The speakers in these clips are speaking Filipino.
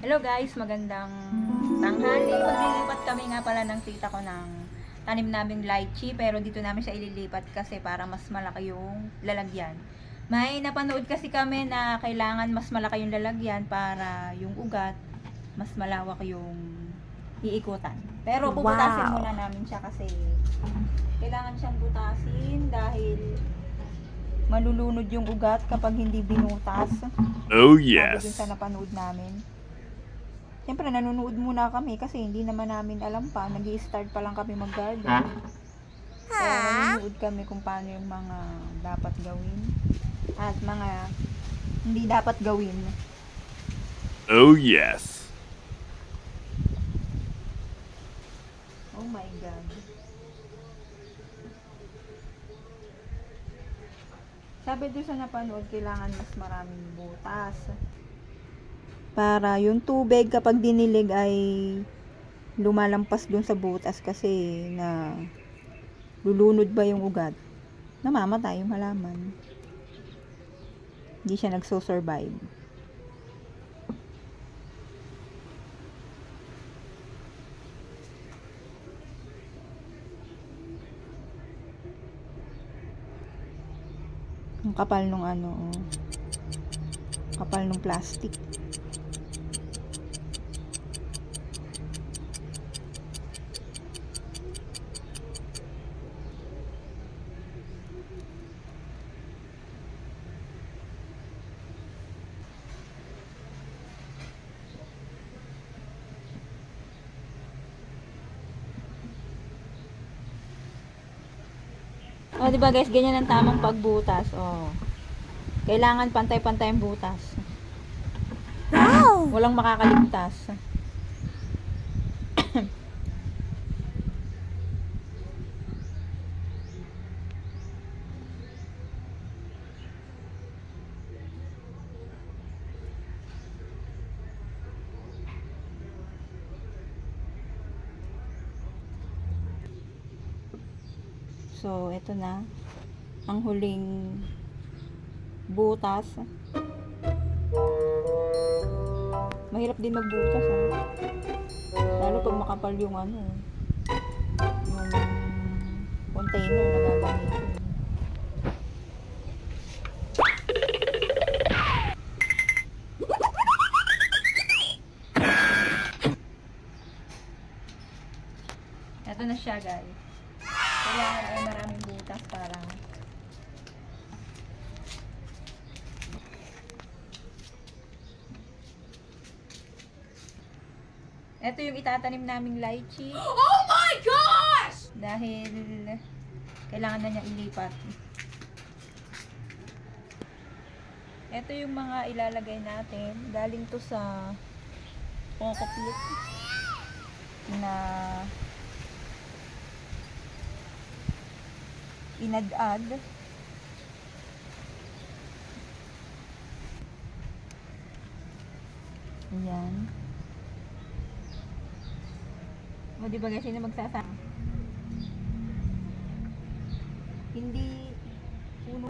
Hello guys, magandang tanghali. Maglilipat kami nga pala ng tita ko ng tanim naming lychee pero dito namin siya ililipat kasi para mas malaki yung lalagyan. May napanood kasi kami na kailangan mas malaki yung lalagyan para yung ugat mas malawak yung iikutan. Pero puputasin Wow. muna namin siya kasi kailangan siyang butasin dahil malulunod yung ugat kapag hindi binutas. Oh Sabi yes. sa napanood namin. Siyempre, nanonood muna kami kasi hindi naman namin alam pa. nag start pa lang kami mag-garden. Kaya nanonood kami kung paano yung mga dapat gawin. At mga hindi dapat gawin. Oh yes. Oh my God. Sabi doon sa napanood, kailangan mas maraming butas. Para yung tubig kapag dinilig ay lumalampas doon sa butas kasi na lulunod ba yung ugat. Namamatay yung halaman. Hindi siya nagso-survive. Ang kapal nung ano, oh. kapal nung plastic. Oh, di ba guys, ganyan ang tamang pagbutas. Oh. Kailangan pantay-pantay ang butas. Wow! Walang makakaligtas. So, ito na. Ang huling butas. Mahirap din magbutas ha. Lalo pag makapal yung ano. Yung container na gagamitin. Ito na siya guys. Kailangan ay maraming butas para Ito yung itatanim naming lychee. Oh my gosh! Dahil kailangan na niya ilipat. Ito yung mga ilalagay natin. Galing to sa Coco Pit na inad-ad. Ayan. O, di ba guys, sino magsasama? Hindi puno.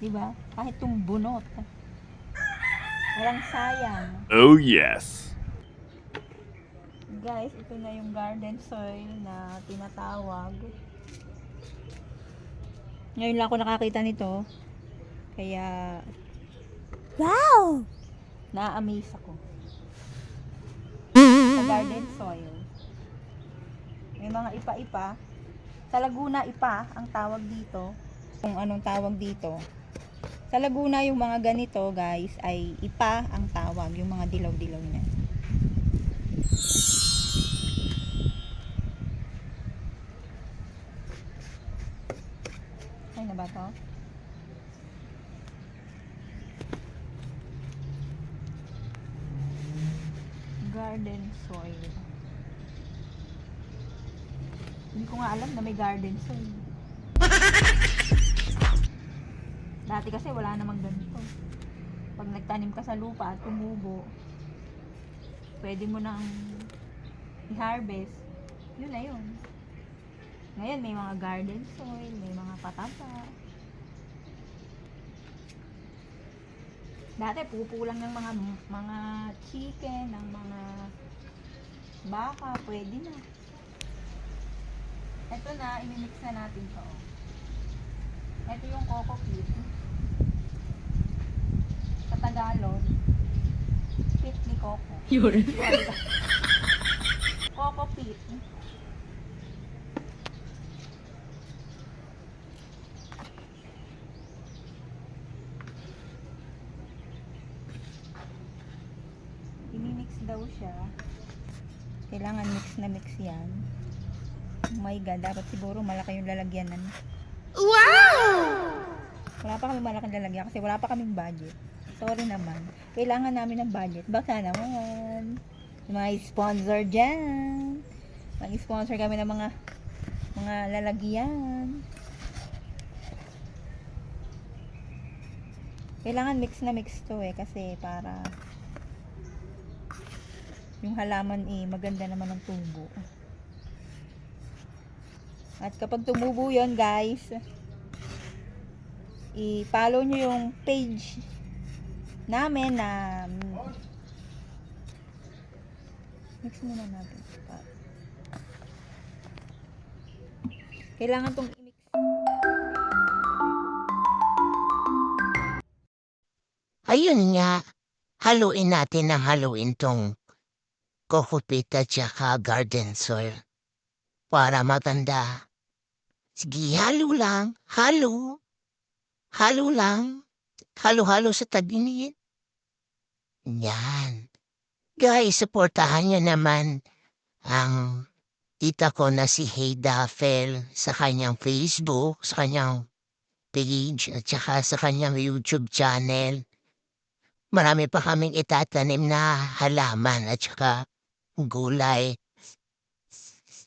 Di ba? Kahit itong bunot. Walang sayang. Oh yes. Guys, ito na yung garden soil na tinatawag. Ngayon lang ako nakakita nito. Kaya Wow! na-amaze ako. Sa garden soil. May mga ipa-ipa. Sa Laguna ipa ang tawag dito. Kung anong tawag dito. Sa Laguna yung mga ganito guys ay ipa ang tawag. Yung mga dilaw-dilaw na. Ay na ba to? Garden soil. Hindi ko nga alam na may garden soil. Dati kasi wala namang ganito. Pag nagtanim ka sa lupa at tumubo, pwede mo nang i-harvest. Yun na yun. Ngayon may mga garden soil, may mga pataba. Dati pupulang ng mga mga chicken, ng mga baka, pwede na. Ito na, imimix na natin to. Ito yung coco pit. Sa Tagalog, pit ni Coco. Yun. Coco pit. Imimix daw siya. Kailangan mix na mix yan. Oh my god, dapat siguro malaki yung lalagyanan. Wow! Wala pa kami malaking lalagyan kasi wala pa kaming budget. Sorry naman. Kailangan namin ng budget. Baka naman. May sponsor dyan. Mag-sponsor kami ng mga mga lalagyan. Kailangan mix na mix to eh kasi para yung halaman eh maganda naman ang tubo. At kapag tumubo yon guys, i-follow nyo yung page namin na mix muna natin. Kailangan tong i-mix. Ayun nga, haluin natin ng haluin tong kokopit at saka garden soil para maganda. Sige, halo lang, halo. Halo lang. Halo-halo sa tabi niya. Yan. Guys, supportahan niyo naman ang tita ko na si Heida Fel sa kanyang Facebook, sa kanyang page, at saka sa kanyang YouTube channel. Marami pa kaming itatanim na halaman at saka gulay.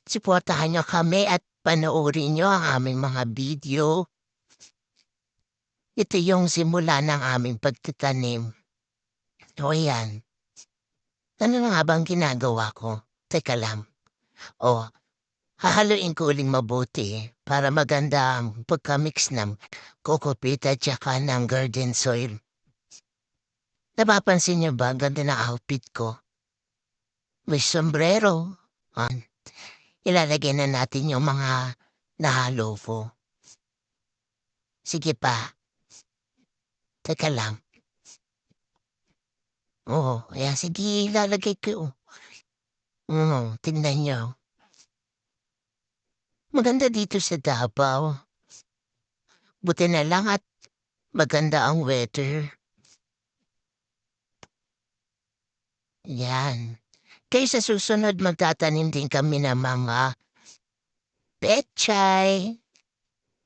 Suportahan nyo kami at panoorin nyo ang aming mga video. Ito yung simula ng aming pagtitanim. O yan. Ano na nga bang ginagawa ko? Teka lang. O, hahaluin ko uling mabuti para maganda ang pagkamix ng kokopit at saka ng garden soil. Napapansin niyo ba ang ganda na outfit ko? May sombrero. Ah, ilalagay na natin yung mga nahalo ko. Sige pa. Teka lang. Oo, ayan, sige, ilalagay ko. Oo, tingnan niyo. Maganda dito sa Davao. Buti na lang at maganda ang weather. Yan. Kaya sa susunod magtatanim din kami ng mga petchay,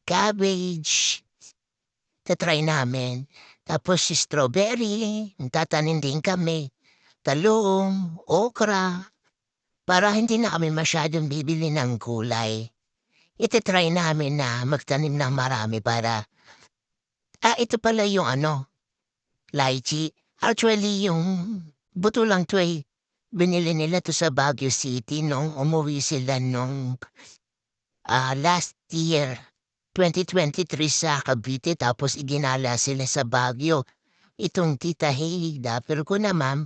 cabbage. Tatry namin. Tapos si strawberry, tatanim din kami. Talong, okra. Para hindi na kami masyadong bibili ng gulay. Itetry namin na magtanim ng marami para... Ah, ito pala yung ano, lychee. Actually, yung buto lang to eh. Binili nila to sa Baguio City nung umuwi sila nung ah, last year, 2023 sa Cavite tapos iginala sila sa Baguio. Itong tita Heida, pero ko naman,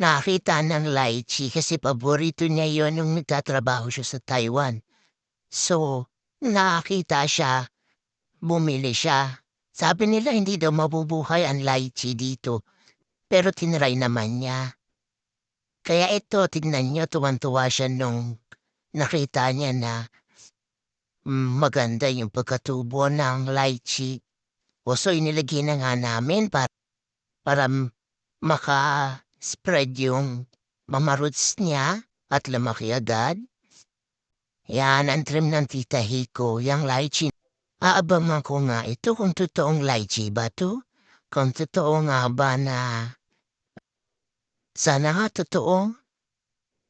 nakita ng lychee kasi paborito niya yon nung nagtatrabaho siya sa Taiwan. So, nakita siya, bumili siya. Sabi nila hindi daw mabubuhay ang lychee dito. Pero tinry naman niya. Kaya ito, tignan niyo, tuwan-tuwa siya nung nakita niya na mm, maganda yung pagkatubo ng lychee. O so, inilagay na nga namin para, para maka-spread yung mga roots niya at lumaki agad. Yan, ang trim ng tita Hiko, yung lychee. Aabangan ko nga ito kung totoong lychee ba to? Kung totoo nga ba na sana nga totoo.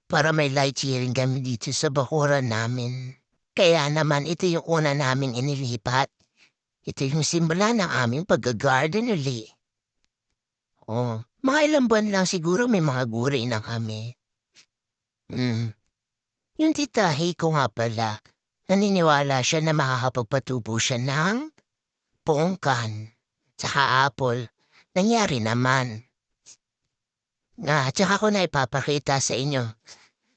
Para may lychee rin kami dito sa bakuran namin. Kaya naman ito yung una naming inilipat. Ito yung simula ng aming pag-garden uli. Oh, mga ilang buwan lang siguro may mga guri na kami. Hmm. Yung titahi ko nga pala, naniniwala siya na makakapagpatubo siya ng pongkan. tsaka apple. Nangyari naman. Nga, tsaka ko na ipapakita sa inyo.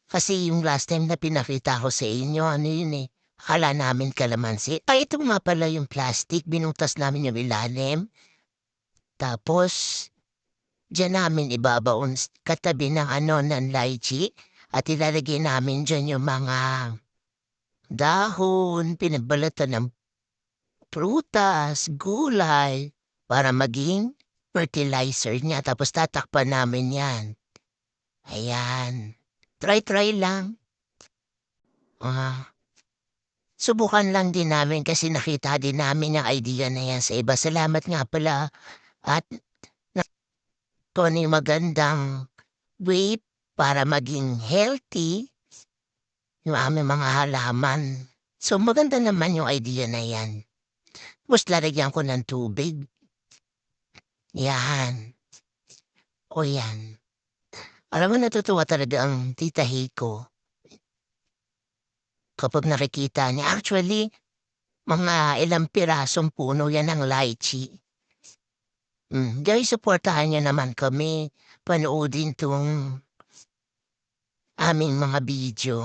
Kasi yung last time na pinakita ko sa inyo, ano yun eh, akala namin kalamansi. Ay, ito nga pala yung plastic, binutas namin yung ilalim. Tapos, Diyan namin ibabaon katabi ng ano ng lychee at ilalagay namin dyan yung mga dahon, pinabalatan ng prutas, gulay, para maging fertilizer niya. Tapos tatakpan namin yan. Ayan. Try-try lang. Ah. subukan lang din namin kasi nakita din namin ang idea na yan sa iba. Salamat nga pala. At kung ano yung magandang way para maging healthy yung aming mga halaman. So maganda naman yung idea na yan. Tapos lalagyan ko ng tubig. Yan. O yan. Alam mo, natutuwa talaga ang tita Hiko. Kapag nakikita niya, actually, mga ilang pirasong puno yan ng lychee. Mm, guys, supportahan niyo naman kami. Panoodin tong aming mga video.